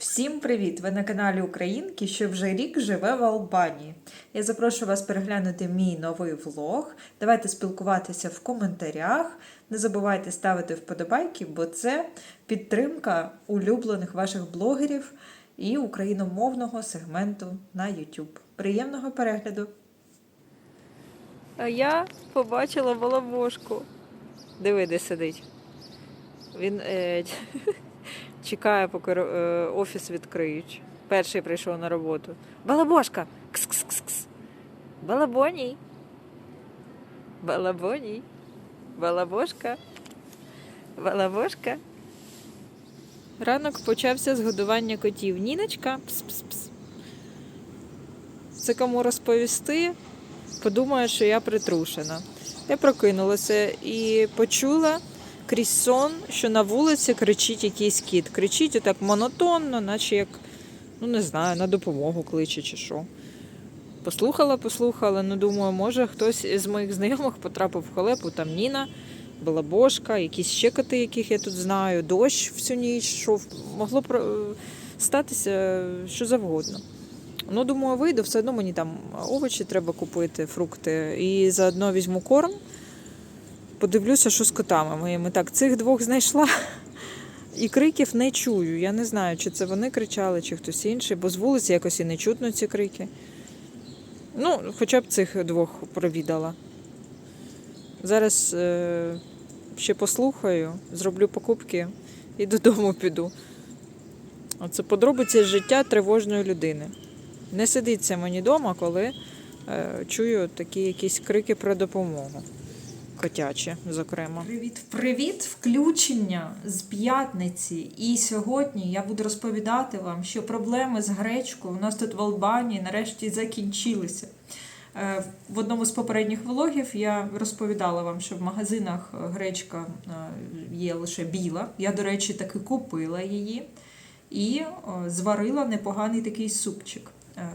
Всім привіт! Ви на каналі Українки, що вже рік живе в Албанії. Я запрошую вас переглянути мій новий влог. Давайте спілкуватися в коментарях. Не забувайте ставити вподобайки, бо це підтримка улюблених ваших блогерів і україномовного сегменту на YouTube. Приємного перегляду! А я побачила балабошку. Диви, де сидить. Він е, чекає, поки е, офіс відкриють. Перший прийшов на роботу. Балабошка! Кс-кс-кс-кс. Балабоній. Балабоній. Балабошка. Балабошка. Ранок почався з годування котів. Ніночка. Пс-пс-пс. Це кому розповісти, подумає, що я притрушена. Я прокинулася і почула крізь сон, що на вулиці кричить якийсь кіт. Кричить отак монотонно, наче як, ну не знаю, на допомогу кличе чи що. Послухала, послухала, ну думаю, може хтось із моїх знайомих потрапив в халепу, там Ніна, Балабошка, якісь ще коти, яких я тут знаю, дощ всю ніч йшов. Могло про- статися що завгодно. Ну, думаю, вийду, все одно мені там овочі треба купити, фрукти. І заодно візьму корм. Подивлюся, що з котами моїми. Так, цих двох знайшла. І криків не чую. Я не знаю, чи це вони кричали, чи хтось інший, бо з вулиці якось і не чутно ці крики. Ну, хоча б цих двох провідала. Зараз е- ще послухаю, зроблю покупки і додому піду. Оце подробиці життя тривожної людини. Не сидиться мені вдома, коли е, чую такі якісь крики про допомогу. Котячі, зокрема. Привіт, привіт! Включення з п'ятниці. І сьогодні я буду розповідати вам, що проблеми з гречкою у нас тут в Албанії нарешті закінчилися. Е, В одному з попередніх влогів я розповідала вам, що в магазинах гречка е, є лише біла. Я, до речі, таки купила її і зварила непоганий такий супчик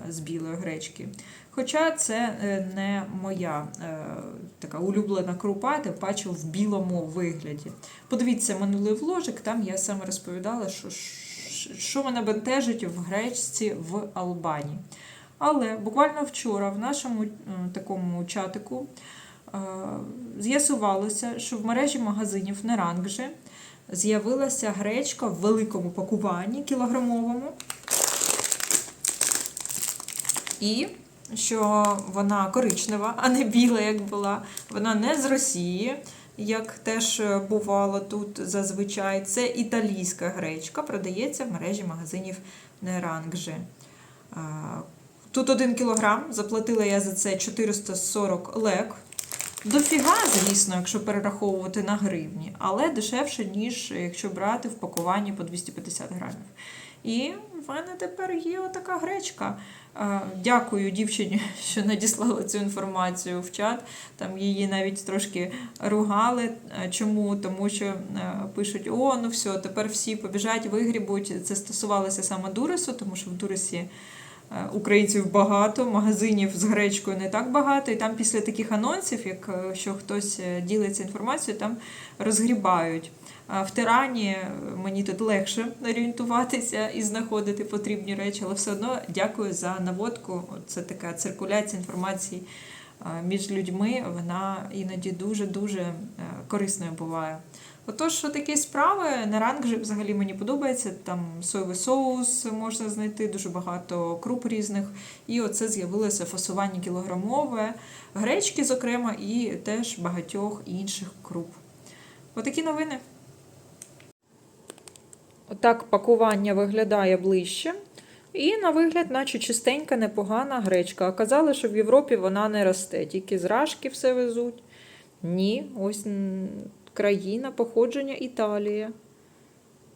з білої гречки. Хоча це е, не моя е, така улюблена крупа, тим паче в білому вигляді. Подивіться минулий вложик, там я саме розповідала, що, що мене бентежить в гречці в Албанії. Але буквально вчора в нашому е, такому чатику е, з'ясувалося, що в мережі магазинів Нерангжи з'явилася гречка в великому пакуванні кілограмовому. І що вона коричнева, а не біла, як була. Вона не з Росії, як теж бувало тут зазвичай. Це італійська гречка, продається в мережі магазинів Нерангжи. Тут один кілограм, заплатила я за це 440 лек. Дофіга, звісно, якщо перераховувати на гривні, але дешевше, ніж якщо брати в пакуванні по 250 грамів. І в мене тепер є отака гречка. Дякую дівчині, що надіслала цю інформацію в чат. Там її навіть трошки ругали. Чому? Тому що пишуть: о, ну все, тепер всі побіжать, вигрібуть. Це стосувалося саме Дурису, тому що в Дурисі. Е, Українців багато, магазинів з гречкою не так багато, і там після таких анонсів, як е, що хтось е, ділиться інформацією, там розгрібають. В тирані мені тут легше орієнтуватися і знаходити потрібні речі, але все одно дякую за наводку. Це така циркуляція інформації між людьми. Вона іноді дуже-дуже е, корисною буває. Отож, такі справи, на рангжі взагалі мені подобається. Там соєвий соус можна знайти, дуже багато круп різних. І оце з'явилося фасування кілограмове, гречки, зокрема, і теж багатьох інших круп. Отакі новини. Отак пакування виглядає ближче. І на вигляд, наче чистенька, непогана гречка. А казали, що в Європі вона не росте, тільки з рашки все везуть. Ні, ось країна походження Італія.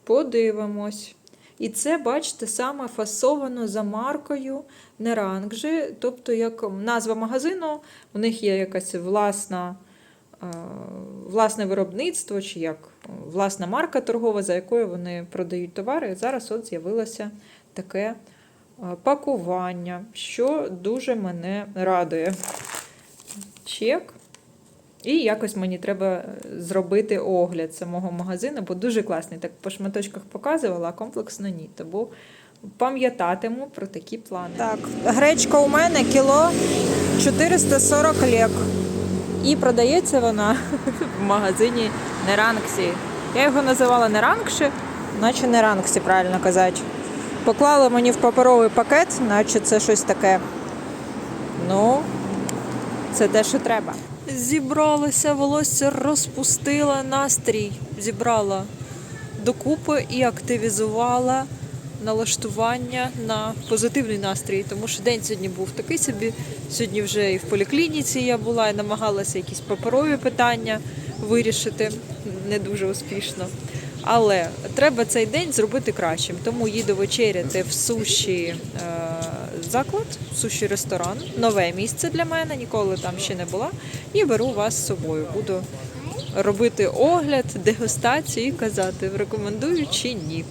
Подивимось. І це, бачите, саме фасовано за маркою Нерангжи. Тобто, як назва магазину, у них є якась власна, е, власне виробництво, чи як власна марка торгова, за якою вони продають товари. Зараз от з'явилося таке е, пакування, що дуже мене радує. Чек. І якось мені треба е, зробити огляд самого магазину, бо дуже класний. Так по шматочках показувала, а комплексно ні. Тому пам'ятатиму про такі плани. Так, гречка у мене кіло 440 лек. І продається вона в магазині Неранксі. Я його називала Неранкші, наче Неранксі, правильно казати. Поклали мені в паперовий пакет, наче це щось таке. Ну, це те, що треба. Зібралася, волосся розпустила настрій. Зібрала докупи і активізувала налаштування на позитивний настрій, тому що день сьогодні був такий собі. Сьогодні вже і в поліклініці я була і намагалася якісь паперові питання вирішити не дуже успішно. Але треба цей день зробити кращим. Тому їду вечеряти в суші е, заклад, суші ресторан, нове місце для мене, ніколи там ще не була. І беру вас з собою. Буду робити огляд, дегустацію і казати, рекомендую чи ні.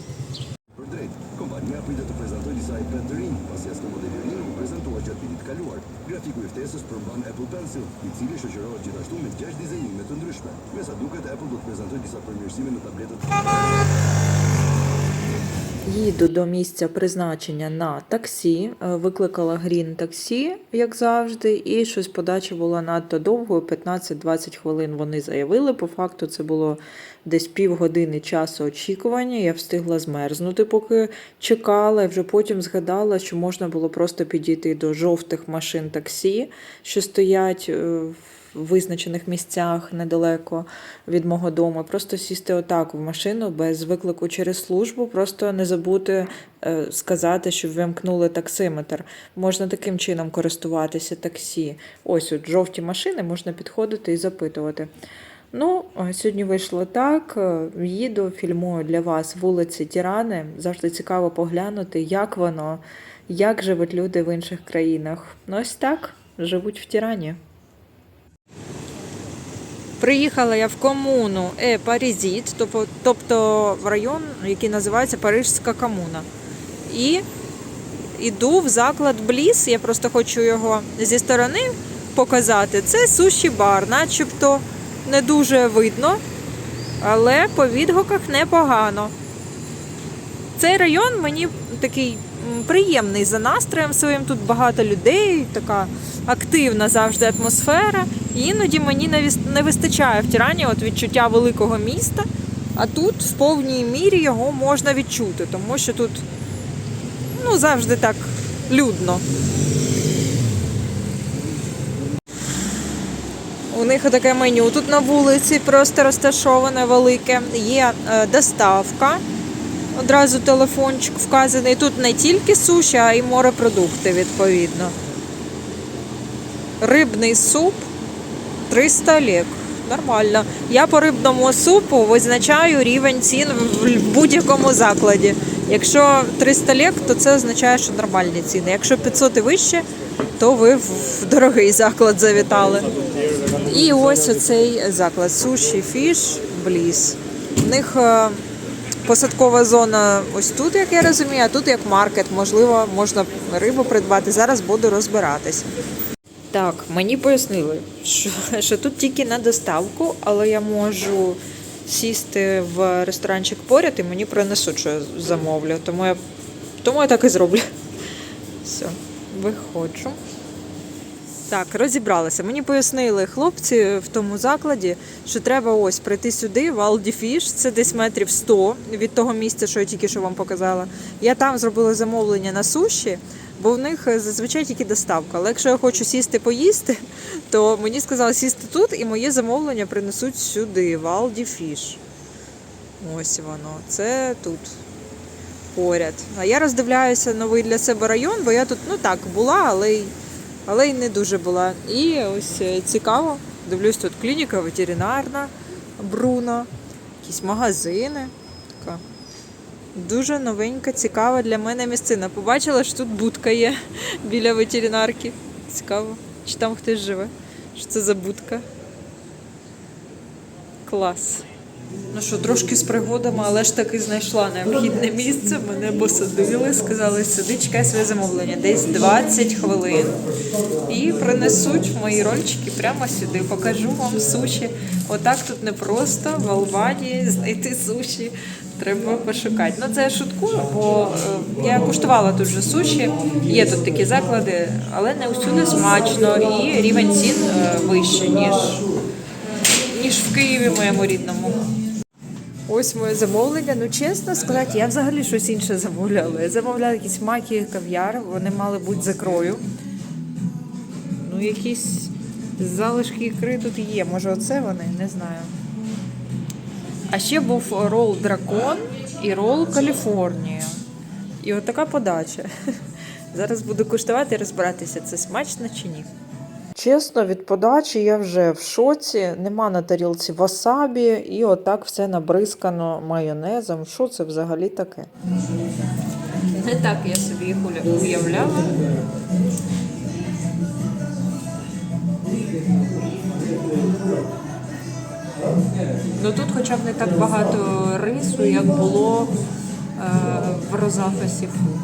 A Jadbinit Kaluar, graficul FTS program Apple Pencil, i cili și ocerau același nume, gjash designing me të ndryshme. Me sa duket Apple do të prezantoj disa përmirësime në tabletët Їду до місця призначення на таксі. Е, Викликала грін таксі, як завжди, і щось подача була надто довгою, 15-20 хвилин вони заявили. По факту це було десь півгодини часу очікування. Я встигла змерзнути, поки чекала, вже потім згадала, що можна було просто підійти до жовтих машин таксі, що стоять е, в визначених місцях недалеко від мого дому. Просто сісти отак в машину без виклику через службу, просто не забути е, сказати, щоб вимкнули таксиметр. Можна таким чином користуватися таксі. Ось от жовті машини можна підходити і запитувати. Ну, е, сьогодні вийшло так. Е, Їду, фільмую для вас вулиці Тірани. Завжди цікаво поглянути, як воно, як живуть люди в інших країнах. Ну, ось так живуть в Тірані. Приїхала я в комуну Е Парізіт, тобто- в район, який називається Парижська комуна. І йду в заклад Бліс. Я просто хочу його зі сторони показати. Це суші бар, начебто не дуже видно, але по відгуках непогано. Цей район мені такий приємний за настроєм своїм. Тут багато людей, така активна завжди атмосфера. Іноді мені не не вистачає в Тірані от відчуття великого міста. А тут в повній мірі його можна відчути, тому що тут ну, завжди так людно. У них таке меню тут на вулиці просто розташоване велике. Є е, доставка. Одразу телефончик вказаний. Тут не тільки суші, а й морепродукти, відповідно. Рибний суп 300 лек. Нормально. Я по рибному супу визначаю рівень цін в будь-якому закладі. Якщо 300 лек, то це означає, що нормальні ціни. Якщо 500 і вище, то ви в дорогий заклад завітали. І ось оцей заклад суші, фіш, бліс. У них е, посадкова зона ось тут, як я розумію, а тут як маркет, можливо, можна рибу придбати. Зараз буду розбиратися. Так, мені пояснили, що, що тут тільки на доставку, але я можу сісти в ресторанчик поряд і мені принесуть, що я замовлю. Тому я, тому я так і зроблю. Все, виходжу. Так, розібралася. Мені пояснили хлопці в тому закладі, що треба ось прийти сюди, в Aldi Fish, це десь метрів 100 від того місця, що я тільки що вам показала. Я там зробила замовлення на суші, бо в них е, зазвичай тільки доставка. Але якщо я хочу сісти поїсти, то мені сказали сісти тут, і моє замовлення принесуть сюди, в Aldi Fish. Ось воно. Це тут. Поряд. А я роздивляюся новий для себе район, бо я тут, ну так, була, але й але й не дуже була. І ось е, цікаво. Дивлюсь, тут клініка ветеринарна, Бруно, якісь магазини. Така дуже новенька, цікава для мене місцина. Побачила, що тут будка є біля ветеринарки. Цікаво, чи там хтось живе. Що це за будка? Клас. Ну що, трошки з пригодами, але ж таки знайшла необхідне місце. Мене посадили, сказали, сиди, чекай своє замовлення. Десь 20 хвилин. І принесуть мої рольчики прямо сюди. Покажу вам суші. Отак тут не просто в Албанії знайти суші. Треба пошукати. Ну це я шуткую, бо е, я куштувала тут же суші. Є тут такі заклади, але не усюди смачно і рівень цін е, вищий, ніж, ніж в Києві моєму рідному. Ось моє замовлення. Ну чесно сказати, я взагалі щось інше замовляла. Я замовляла якісь маки, кав'яр, вони мали бути за крою. Ну, якісь залишки ікри тут є. Може, оце вони? Не знаю. А ще був рол дракон і рол Каліфорнія. І от така подача. Зараз буду куштувати і розбиратися, це смачно чи ні. Чесно, від подачі я вже в шоці. Нема на тарілці васабі, і отак все набризкано майонезом. Що це взагалі таке? Не так я собі їх уявляла. Ну тут хоча б не так багато рису, як було е, в Розафа Сіфуд.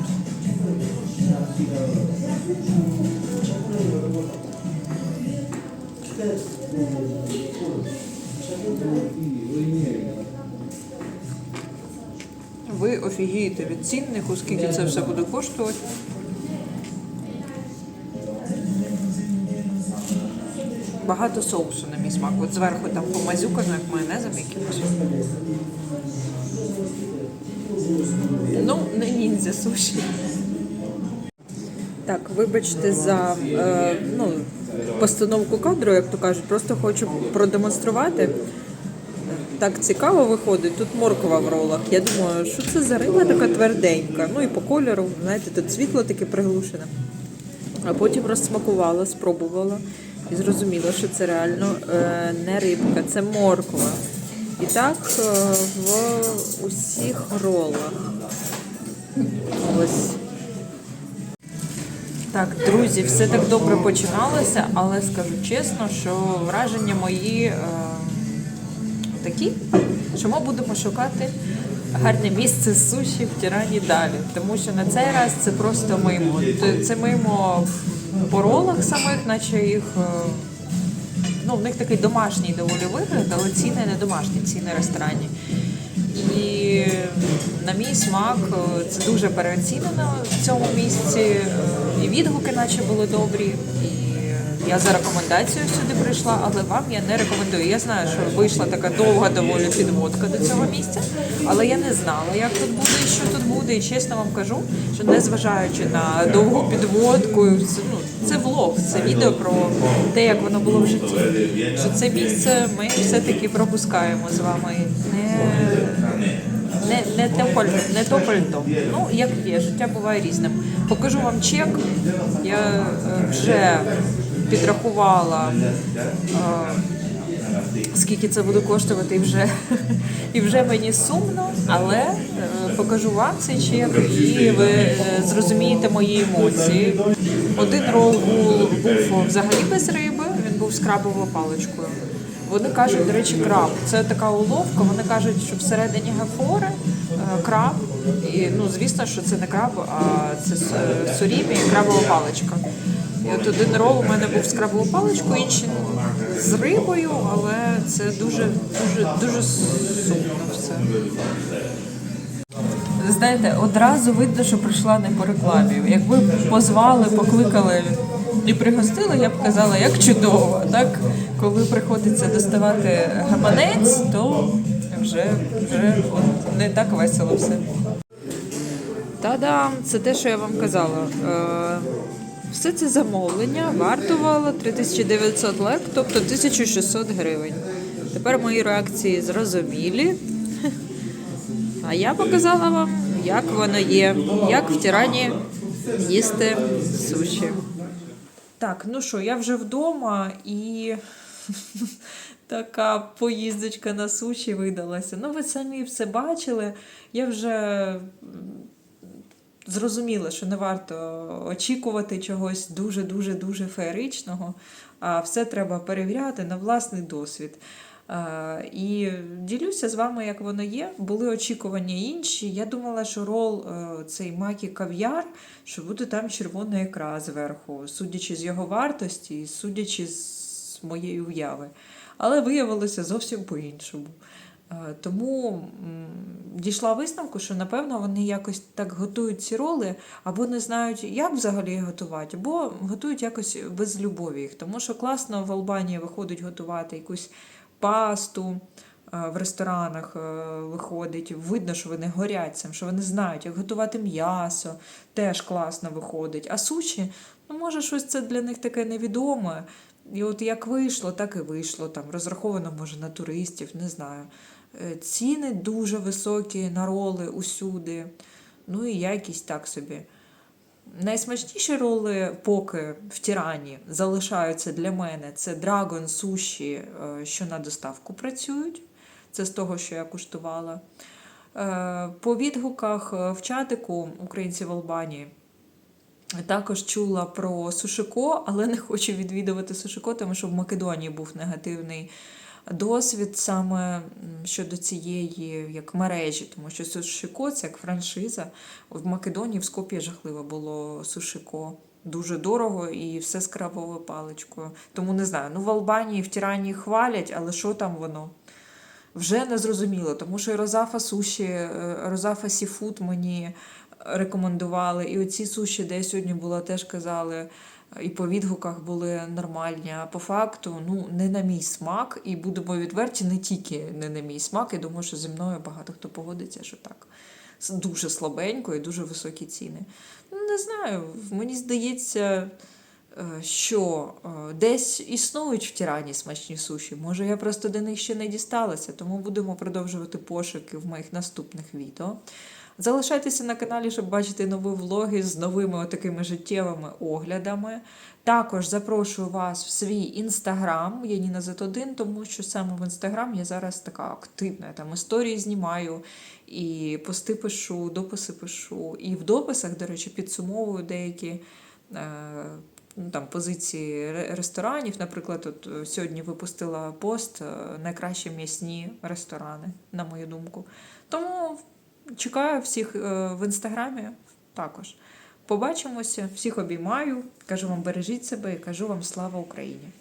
Ви офігієте від ціннику, скільки це все буде коштувати. Багато соусу на мій смак. От зверху там помазюкано, як майонезом якимось. Ну, не ніндзя суші. Так, вибачте за е, ну, постановку кадру, як то кажуть, просто хочу продемонструвати. Так цікаво виходить. Тут морква в ролах. Я думаю, що це за риба така тверденька. Ну і по кольору, знаєте, тут світло таке приглушене. А потім розсмакувала, спробувала і зрозуміла, що це реально е, не рибка, це морква. І так е, в усіх ролах. Ось. Так, друзі, все так добре починалося, але скажу чесно, що враження мої е, такі, що ми будемо шукати гарне місце суші в Тірані далі. Тому що на цей раз це просто мимо. Це мимо по ролах самих, наче їх. е, Ну, в них такий домашній доволі вигляд, але ціни не домашні, ціни ресторанні. І на мій смак е, це дуже переоцінено в цьому місці. Е, І відгуки, наче були добрі. І я за рекомендацією сюди прийшла, але вам я не рекомендую. Я знаю, що вийшла така довга доволі підводка до цього місця, але я не знала, як тут буде і що тут буде. І чесно вам кажу, що незважаючи на довгу підводку, ну, це влог, це відео про те, як воно було в житті. Що це місце ми все-таки пропускаємо з вами. Не, не, не, те пальто, не то пальто. Ну, як є, життя буває різним. Покажу вам чек. Я е, вже підрахувала, е, скільки це буде коштувати, і вже, і вже мені сумно, але е, покажу вам цей чек, і ви е, зрозумієте мої емоції. Один рол був, взагалі без риби, він був з крабовою паличкою. Вони кажуть, до речі, краб. Це така уловка. Вони кажуть, що всередині гафори е, краб. І ну, звісно, що це не краб, а це с- е, сурімі, крабова паличка. І от один рол у мене був з крабовою паличкою, інший з рибою, але це дуже, дуже, дуже сумно все. Знаєте, одразу видно, що прийшла не по рекламі. Якби позвали, покликали і пригостили, я б казала, як чудово. Так, коли приходиться доставати гаманець, то вже, вже от не так весело все. Та-дам! Це те, що я вам казала. Е, все це замовлення вартувало 3900 лек, тобто 1600 гривень. Тепер мої реакції зрозумілі. А я показала вам, як воно є, як в Тірані їсти суші. Так, ну що, я вже вдома і така поїздочка на суші видалася. Ну, ви самі все бачили. Я вже зрозуміла, що не варто очікувати чогось дуже-дуже дуже феєричного, а все треба перевіряти на власний досвід. Е, І ділюся з вами, як воно є. Були очікування інші. Я думала, що рол е, цей макі кав'яр, що буде там червона ікра зверху, судячи з його вартості і судячи з моєї уяви. Але виявилося зовсім по-іншому. Е, Тому дійшла висновку, що напевно вони якось так готують ці роли, або не знають, як взагалі їх готувати, або готують якось без любові їх. Тому що класно в Албанії виходить готувати якусь пасту. е, В ресторанах е, виходить, видно, що вони горять цим, що вони знають, як готувати м'ясо, теж класно виходить. А суші, ну може, щось це для них таке невідоме. І от як вийшло, так і вийшло. Там розраховано, може, на туристів, не знаю. Е, Ціни дуже високі на роли усюди. Ну і якість так собі. Найсмачніші роли поки в Тірані залишаються для мене. Це драгон суші, е, що на доставку працюють. Це з того, що я куштувала. Е, По відгуках е, в чатику українців Албанії також чула про Сушико, але не хочу відвідувати Сушико, тому що в Македонії був негативний досвід саме щодо цієї як мережі, тому що Сушико це як франшиза. В Македонії в Скоп'ї жахливо було Сушико. Дуже дорого і все з крабовою паличкою. Тому не знаю. Ну в Албанії, в Тірані хвалять, але що там воно? Вже не зрозуміло, тому що Розафа суші, е, Розафа Сіфуд мені рекомендували. І оці суші, де я сьогодні була, теж казали, і по відгуках були нормальні. А по факту, ну, не на мій смак, і будемо відверті, не тільки не на мій смак. Я думаю, що зі мною багато хто погодиться, що так. Дуже слабенько і дуже високі ціни. Ну, не знаю, мені здається. е, Що е, десь існують в Тірані смачні суші. Може, я просто до них ще не дісталася, тому будемо продовжувати пошуки в моїх наступних відео. Залишайтеся на каналі, щоб бачити нові влоги з новими такими життєвими оглядами. Також запрошую вас в свій інстаграм Яніна Z1, тому що саме в інстаграм я зараз така активна. Я там історії знімаю, і пости пишу, дописи пишу. І в дописах, до речі, підсумовую деякі. Е- ну, там, позиції ресторанів. Наприклад, от е, сьогодні випустила пост е, найкращі м'ясні ресторани, на мою думку. Тому чекаю всіх е, в інстаграмі також. Побачимося, всіх обіймаю. Кажу вам бережіть себе і кажу вам слава Україні!